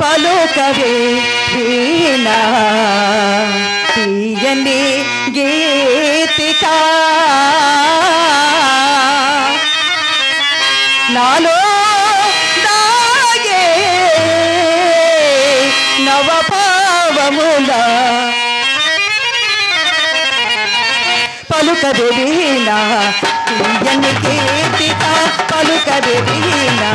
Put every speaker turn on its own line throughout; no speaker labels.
పలుకవే వీణా. తీయని గీతిక. నాలో దాగే నవభావముల. పలుకది వీణ. తీయని కీర్తిక పలుకది వీణ.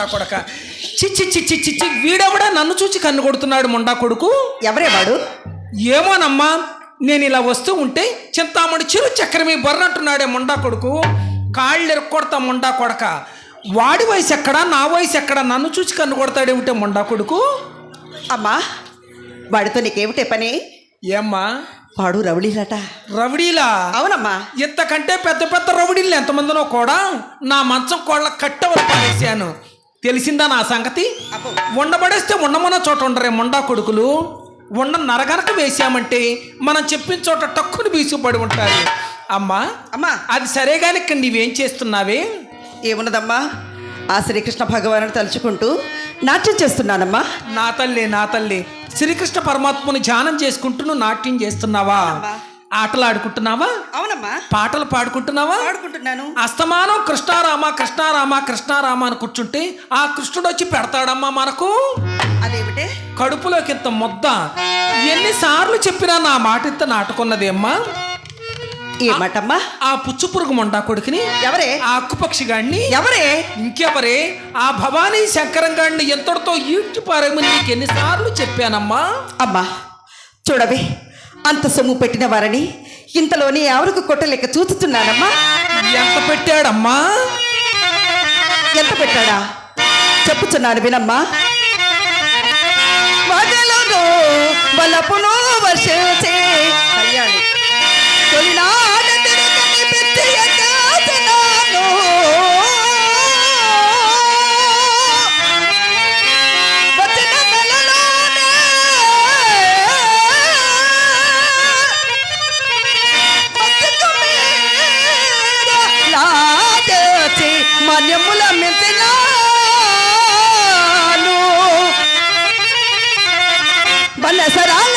ముండా కొడక. చిచ్చి చిచ్చి చిచ్చి వీడెవడా నన్ను చూసి కన్ను కొడుతున్నాడు ముండా కొడుకు.
ఎవరే వాడు?
ఏమోనమ్మా నేను ఇలా వస్తూ ఉంటే చింతామణి చిరు చక్రమి బర్రట్టున్నాడే ముండా కొడుకు. కాళ్ళు ఎరక్కొడతా ముండా కొడక. వాడి వయసు ఎక్కడా నా వయసు ఎక్కడా నన్ను చూసి కన్ను కొడతాడేమిటే ముండా కొడుకు?
అమ్మా వాడితో నీకేమిటే పని?
ఏమ్మా?
వాడు రవళీలట
రవిడీలా
అవునమ్మా.
ఇంతకంటే పెద్ద పెద్ద రౌడీలు ఎంతమందినో కూడా నా మంచం కోళ్ళ కట్టవలు పారేశాను. తెలిసిందా నా సంగతి. ఉండబడేస్తే ఉండమన్న చోట ఉండరే ముండా కొడుకులు. ఉండ నరగనక వేసామంటే మనం చెప్పిన చోట టక్కుని బీసుపడి ఉంటారు. అమ్మా
అమ్మా.
అది సరే ఇక్కడ నీవేం చేస్తున్నావే?
ఏమున్నదమ్మా? ఆ శ్రీకృష్ణ భగవాను తలుచుకుంటూ నాట్యం చేస్తున్నానమ్మా.
నా తల్లి నా తల్లి. శ్రీకృష్ణ పరమాత్మని ధ్యానం చేసుకుంటూ నువ్వు నాట్యం చేస్తున్నావా. ఆటలు ఆడుకుంటున్నావా
అవునమ్మా.
పాటలు పాడుకుంటున్నావా?
పాడుకుంటున్నాను.
అస్తమానం కృష్ణారామ కృష్ణారామ కృష్ణారామ అని కూర్చుంటే ఆ కృష్ణుడు వచ్చి పెడతాడమ్మా మనకు.
అదేమిటే?
కడుపులోకి ఇంత ముద్ద. ఎన్నిసార్లు చెప్పినా నా మాట ఇంత నాటుకున్నది అమ్మా?
ఏమాటమ్మా
ఆ పుచ్చు పురుగు మొండా కొడుకుని
ఎవరే?
ఆ అక్కుపక్షి గాడిని
ఎవరే?
ఇంకెవరే? ఆ భవానీ శంకరం గాడిని ఎంతటితో ఈడ్చి పారేమని నీకు ఎన్నిసార్లు చెప్పానమ్మా?
అమ్మా చూడవే. అంత సొమ్ము పెట్టిన వారని ఇంతలోనే ఎవరికి కొట్టలేక చూస్తున్నానమ్మా.
ఎంత పెట్టాడమ్మా?
ఎంత పెట్టాడా? చెప్పుచున్నాను వినమ్మా. వదలను వర్షించే కళ్యాణి. తొలినాడ ವಲಸರಾಲ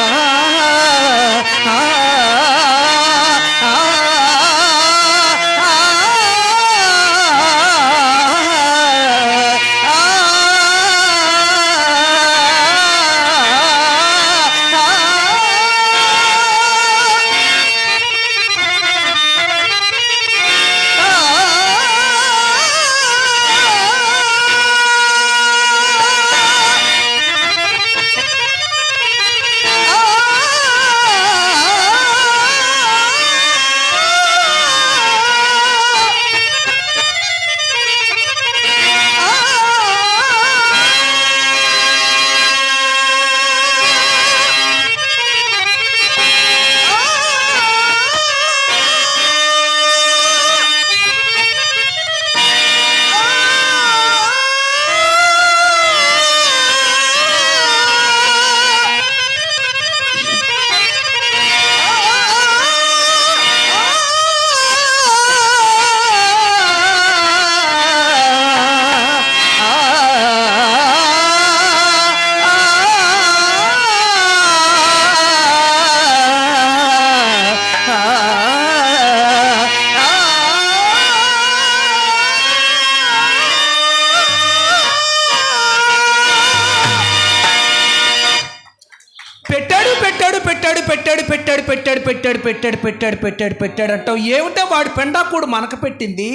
పెట్టాడు పెట్టాడు పెట్టాడు పెట్టాడు అంటావు. ఏమిటో వాడు పెండాకుడు మనకు పెట్టింది.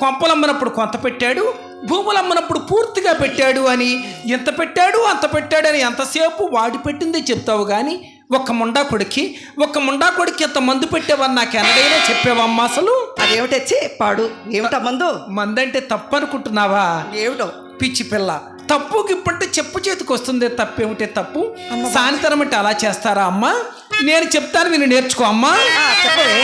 కొంపలు అమ్మినప్పుడు కొంత పెట్టాడు భూములు అమ్మినప్పుడు పూర్తిగా పెట్టాడు అని. ఎంత పెట్టాడు అంత పెట్టాడు అని ఎంతసేపు వాడి పెట్టిందే చెప్తావు కానీ ఒక్క ముండా కొడుక్కి ఒక్క ముండా కొడుక్కి ఎంత మందు పెట్టేవని నాకు ఎన్నడైనా చెప్పావమ్మా అసలు?
అదేమిటచ్చి పాడు. ఏమిటా మందు?
మందంటే తప్పు అనుకుంటున్నావా
ఏమిటో?
పిచ్చి పిల్ల. తప్పు గిప్పంటే చెప్పు చేతికి వస్తుంది తప్పేమిటే తప్పు? సాయంత్రం అంటే అలా చేస్తారా అమ్మా? నేను చెప్తాను మీరు నేర్చుకో అమ్మా.
చెప్పవే.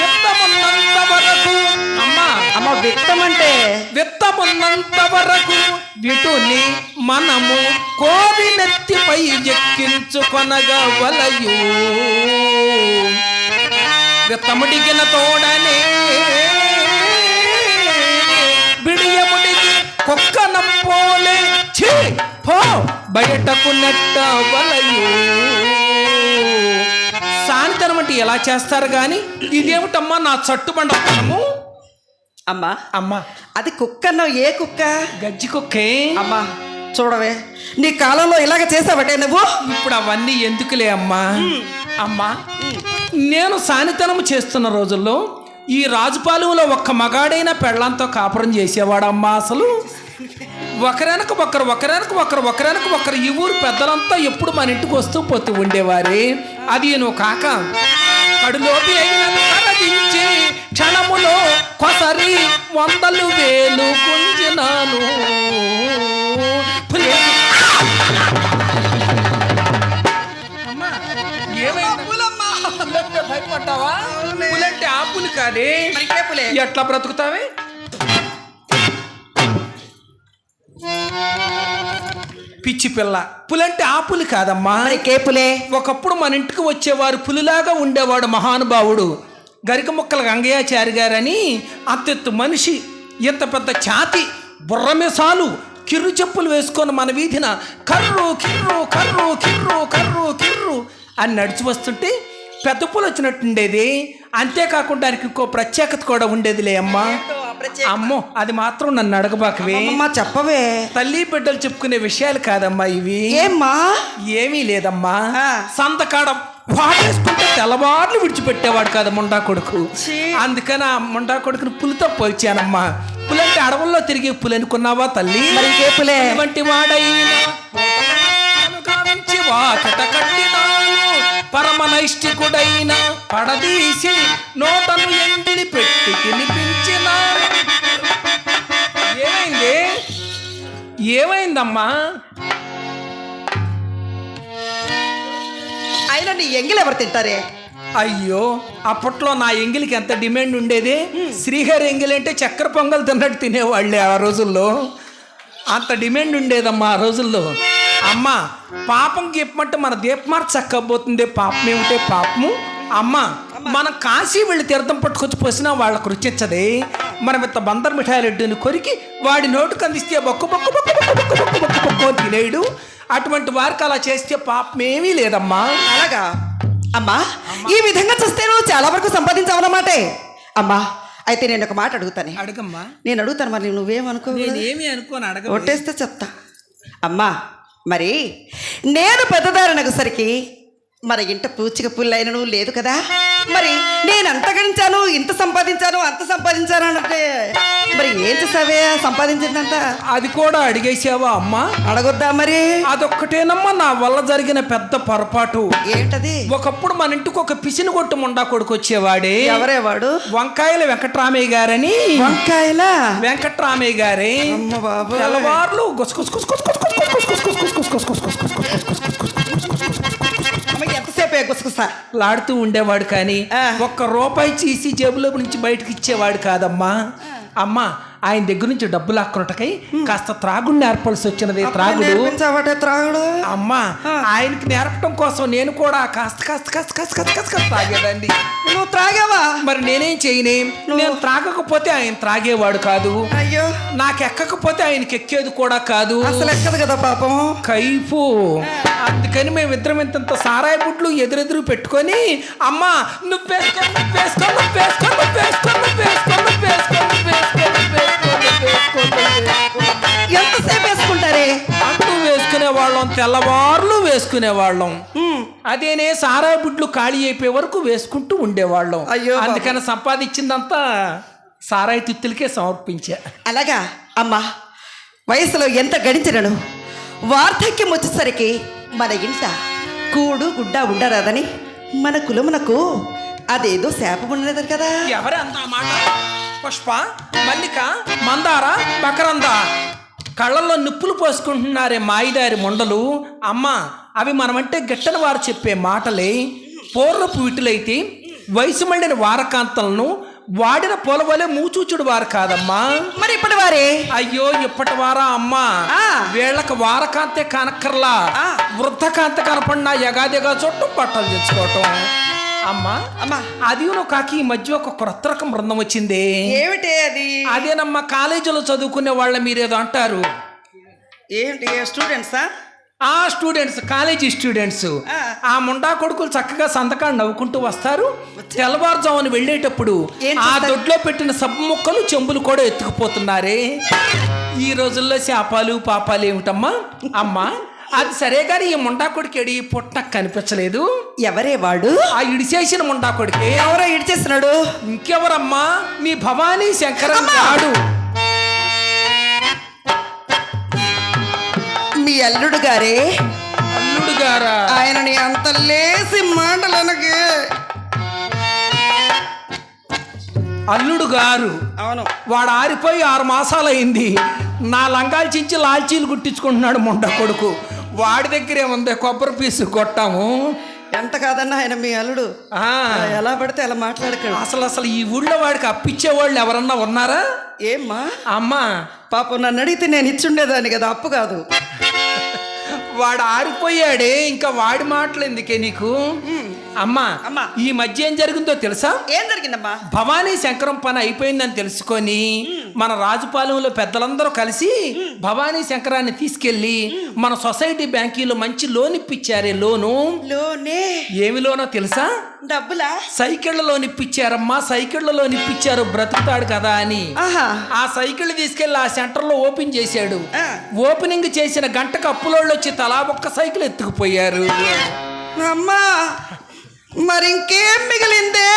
విత్తమున్నంత వరకు అమ్మా.
అమ్మ విత్తం అంటే
విత్తమున్నంత వరకు విటుని మనము కోరినెత్తిపై విత్తముడిగిన తోడనే బిడియముడికి కుక్క నంపోలే ఛీ! పో! బయటకు అంటే ఎలా చేస్తారు కానీ ఇదేమిటమ్మా నా చట్టుబండ పడము
అమ్మా.
అమ్మా.
అది కుక్క అన్నావు ఏ కుక్క?
గజ్జి కుక్కే.
అమ్మా చూడవే. నీ కాలంలో ఇలాగ చేసావటే నువ్వు?
ఇప్పుడు అవన్నీ ఎందుకులే అమ్మా? అమ్మా నేను సానితనం చేస్తున్న రోజుల్లో ఈ రాజుపాలెంలో ఒక్క మగాడైన పెళ్ళంతో కాపురం చేసేవాడమ్మా అసలు? ఒకరెనక ఒకరు ఒకరెనక ఒకరు ఒకరెనక ఒకరు ఈ ఊరు పెద్దలంతా ఎప్పుడు మన ఇంటికి వస్తూ పోతూ ఉండేవారే. అది నువ్వు కాక కడులోపి అయిన కరగించి క్షణములో కొసరి వందలు వేలు? పులంటే భయపడ్డావా? పులంటే ఆపులు కాదే
పులే.
ఎట్లా బ్రతుకుతావే? పిచ్చి పిల్ల. పులంటే ఆపులు కాదమ్మా.
మరి కేపులే
ఒకప్పుడు మన ఇంటికి వచ్చేవారు పులిలాగా ఉండేవాడు మహానుభావుడు. గరిక ముక్కల గంగయాచారి గారని అంతెత్తు మనిషి. ఇంత పెద్ద ఛాతి బుర్రమిసాలు కిర్రు చెప్పులు వేసుకొని మన వీధిన కర్రు కిర్రు కర్రు కిర్రు కర్రు కిర్రు అని నడిచి వస్తుంటే పెద్ద పులు వచ్చినట్టుండేది. అంతేకాకుండా ఇంకో ప్రత్యేకత కూడా ఉండేదిలే అమ్మా. అమ్మో అది మాత్రం నన్ను అడగబాకవే.
అమ్మా చెప్పవే.
తల్లి బిడ్డలు చెప్పుకునే విషయాలు కాదమ్మా ఇవి.
ఏమ్మా?
ఏమీ లేదమ్మా. సంతకాడ వాడేసుకుంటే తెల్లవార్లు విడిచిపెట్టేవాడు కదా ముండా కొడుకు. అందుకని ఆ ముండా కొడుకుని పులితో పోల్చానమ్మా. పులంటే అడవుల్లో తిరిగి పులి అనుకున్నావా తల్లి?
మరి కేపులే
వంటి వాడైనా. నైష్టికుడైన పడదీసి నోటను ఎండిని పెట్టి తినిపించినాను ఏమైంది? ఏమైందమ్మా?
అయినా నీ ఎంగిల్ ఎవరు తింటారే?
అయ్యో అప్పట్లో నా ఎంగిలికి ఎంత డిమాండ్ ఉండేది? శ్రీహరి ఎంగిలి అంటే చక్కెర పొంగల్ తిన్నట్టు తినేవాళ్ళే ఆ రోజుల్లో. అంత డిమాండ్ ఉండేదమ్మా ఆ రోజుల్లో. అమ్మ పాపం చెప్పమంటే మన దీపమార్ చక్కబోతుంది పాపం ఏమిటే పాపము? అమ్మ మనం కాశీ వెళ్ళి తీర్థం పట్టుకొచ్చి పోసినా వాళ్ళకు రుచించదే. మనం ఇంత బందర్ మిఠాయిలడ్డుని కొరికి వాడి నోటుకు అందిస్తే బొక్కు బొక్కు బొక్కు బొక్కు బొక్కు బొక్కు బొక్కు బొక్కు అని తినేయడు అటువంటి వారికి అలా చేస్తే పాపం ఏమీ లేదమ్మా.
అలాగా? అమ్మా ఈ విధంగా చూస్తే నువ్వు చాలా వరకు సంపాదించావన్నమాటే. అమ్మా అయితే నేను ఒక మాట అడుగుతానే.
అడగమ్మా.
నేను అడుగుతాను మరి నువ్వేమనుకో
నేనేమి అనుకోని అడగ
ఒట్టేస్తే చెప్తా. అమ్మా మరి నేను పెద్దదారినకు సరికి మరి ఇంట పూచిక పుల్లైన నువ్వు లేదు కదా? మరి నేను అంత గణించాను ఇంత సంపాదించాను అంత సంపాదించాను అంటే మరి ఏం చేసావే సంపాదించిందంత?
అది కూడా అడిగేసావా అమ్మా?
అడగొద్దా మరి?
అదొక్కటేనమ్మా నా వల్ల జరిగిన పెద్ద పొరపాటు.
ఏంటది?
ఒకప్పుడు మన ఇంటికి ఒక పిసిని కొట్టు ముండా కొడుకు వచ్చేవాడే
ఎవరే వాడు?
వంకాయల వెంకట్రామయ్య గారని.
వంకాయలా?
వెంకట్రామయ్య గారే.
అమ్మ బాబు
తెల్లవార్లు
ఎంతసేపు గుసగుసా
లాడుతూ ఉండేవాడు కానీ. ఒక్క రూపాయి తీసి జేబులో నుంచి బయటకు ఇచ్చేవాడు కాదమ్మా అమ్మా ఆయన దగ్గర నుంచి డబ్బులు లాక్కున్నటకై కాస్త త్రాగుడు నేర్పాల్సి వచ్చినది త్రాగుడు.
త్రాగుడు?
అమ్మా ఆయనకి నేర్పడం కోసం నేను కూడా కాస్త కాస్త కాస్త కాస్త కాస్త కాస్త కాస్త తాగేదండి
నువ్వు త్రాగావా?
మరి నేనేం చేయనే? నేను త్రాగకపోతే ఆయన త్రాగేవాడు కాదు.
అయ్యో.
నాకు ఎక్కకపోతే ఆయనకి ఎక్కేది కూడా కాదు.
అసలు ఎక్కదు కదా పాపం.
కైపు అందుకని మేమిద్దరం ఇంతంత సారాయి బుడ్లు ఎదురెదురు పెట్టుకొని అమ్మా నువ్వు వేసుకో నువ్వు వేసుకో నువ్వు వేసుకో నువ్వు వేసుకో నువ్వు వేసుకో నువ్వు వేసుకో
ఎంతసేపు వేసుకుంటారే
అంటూ వేసుకునే వాళ్ళం తెల్లవార్లు వేసుకునే వాళ్ళం అదేనే సారాయి బుడ్లు ఖాళీ అయిపోయే వరకు వేసుకుంటూ ఉండేవాళ్ళం.
అయ్యో బాబు.
అందుకని సంపాదించిందంతా సారాయి తిత్తులకే సమర్పించా.
అలాగా? అమ్మా వయసులో ఎంత గడించినను వార్ధక్యం వచ్చేసరికి మన ఇంట కూడు గుడ్డ ఉండరాదని మన కులమునకు అదేదో శాపం ఉండదు కదా?
ఎవరు అంత మాట? పుష్ప మల్లిక మందార మకరంద కళ్ళల్లో నిప్పులు పోసుకుంటున్నారే మాయిదారి మొండలు. అమ్మ అవి మనమంటే గిట్టని వారు చెప్పే మాటలే. పూర్వపు వీటిలైతే వయసు మళ్ళిన వారకాంతలను వాడిన పొలవలే మూచూచుడు వారు కాదమ్మా.
మరి ఇప్పటి వారే?
అయ్యో ఇప్పటి వారా అమ్మా. వీళ్ళకి వారకాంతే కనక్కర్లా. వృద్ధకాంత కనపడినా ఎగాదిగా చుట్టం బట్టలు తెచ్చుకోవటం. అమ్మా
అమ్మా.
అది కాకి ఈ మధ్య ఒక క్రొత్త రకం బృందం వచ్చింది.
ఏమిటి అది?
అదేనమ్మా కాలేజీలో చదువుకునే వాళ్ళ మీరేదో అంటారు.
ఏంటి స్టూడెంట్సా?
ఆ స్టూడెంట్స్ కాలేజీ స్టూడెంట్స్.
ఆ.
ముండా కొడుకులు చక్కగా సంతకాలు నవ్వుకుంటూ వస్తారు. తెల్లవారుజామున వెళ్ళేటప్పుడు ఆ? దొడ్లో పెట్టిన సబ్బు ముక్కలు చెంబులు కూడా ఎత్తుకుపోతున్నారే. ఈ రోజుల్లో శాపాలు పాపాలు ఏమిటమ్మా? అమ్మా అది సరే కానీ ఈ ముండా కొడుకేడి పుట్ట కనిపించలేదు.
ఎవరే వాడు?
ఆ ఇడిచేసిన ముండా కొడుకే.
ఎవరో ఇడిచేస్తున్నాడు?
ఇంకెవరమ్మా? మీ భవానీ శంకరం! గాడు.
మీ అల్లుడు గారే?
అల్లుడు గారా?
ఆయనని అంత లేసి మాటలనకే.
అల్లుడు గారు
అవును.
వాడు ఆరిపోయి ఆరు మాసాలైంది. నా లంగాలు చించి లాల్చీలు కుట్టించుకుంటున్నాడు ముండ కొడుకు. వాడి దగ్గరే ఉంది కొబ్బరి పీసు కొట్టాము.
ఎంత కాదన్నా ఆయన మీ అల్లుడు. ఎలా పడితే అలా మాట్లాడకండి
అసలు అసలు ఈ ఊళ్ళో వాడికి అప్పిచ్చే వాళ్ళు ఎవరన్నా ఉన్నారా?
ఏమ్మా?
అమ్మా.
పాపం నన్ను అడిగితే నేను ఇచ్చుండేదాన్ని కదా అప్పు కాదు.
వాడు ఆరిపోయాడే ఇంకా వాడి మాటలు ఎందుకే నీకు? అమ్మా
అమ్మా.
ఈ మధ్య ఏం జరిగిందో తెలుసా?
ఏం జరిగిందమ్మా?
భవానీ శంకరం పని అయిపోయిందని తెలుసుకొని మన రాజుపాలెంలో పెద్దలందరూ కలిసి భవానీ శంకరాన్ని తీసుకెళ్ళి మన సొసైటీ బ్యాంకీలో మంచి లోన్ ఇప్పించారే. లోను?
లోనే.
ఏమి లోనో తెలుసా?
డబ్బులా?
సైకిళ్ళ లోన్ ఇప్పించారమ్మా సైకిళ్ళ లోన్ ఇప్పించారు బ్రతుకుతాడు కదా అని. ఆ సైకిల్ తీసుకెళ్ళి ఆ సెంటర్లో ఓపెన్ చేశాడు. ఓపెనింగ్ చేసిన గంటకు అప్పులోళ్ళు వచ్చి తలా ఒక్క సైకిల్ ఎత్తుకుపోయారు.
అమ్మా. మరి ఇంకేం మిగిలిందే?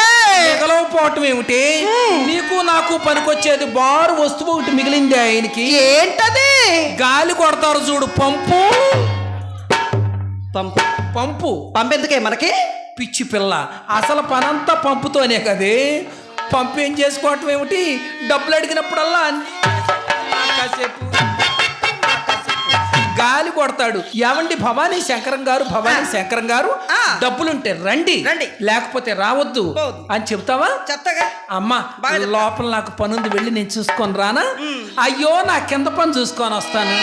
మిగలవపోవటం ఏమిటి? నీకు నాకు పనికొచ్చేది బారు వస్తువు ఒకటి మిగిలింది ఆయనకి.
ఏంటది?
గాలి కొడతారు చూడు పంపు.
పంపు.
పంపు.
పంపెందుకే మనకి?
పిచ్చి పిల్ల. అసలు పనంతా పంపుతోనే కదే. పంపు ఏం చేసుకోవటం ఏమిటి? డబ్బులు అడిగినప్పుడల్లా అన్ని కాసేపు. గాలి కొడతాడు. ఏమండి భవానీ శంకరం గారు? భవానీ శంకరం గారు. డబ్బులుంటే రండి.
రండి.
లేకపోతే రావద్దు. అని చెప్తావా?
చెప్తాగా.
అమ్మా. లోపల నాకు పని ఉంది వెళ్ళి నేను చూసుకొని రానా? అయ్యో నా కింద పని చూసుకొని వస్తాను.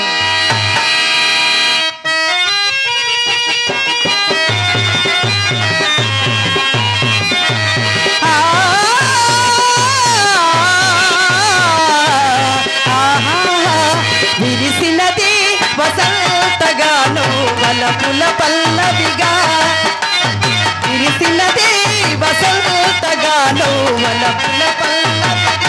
వసంతగాను పల్లవిగా విరిసినది వసంతగాను వలపుల పల్లవిగా.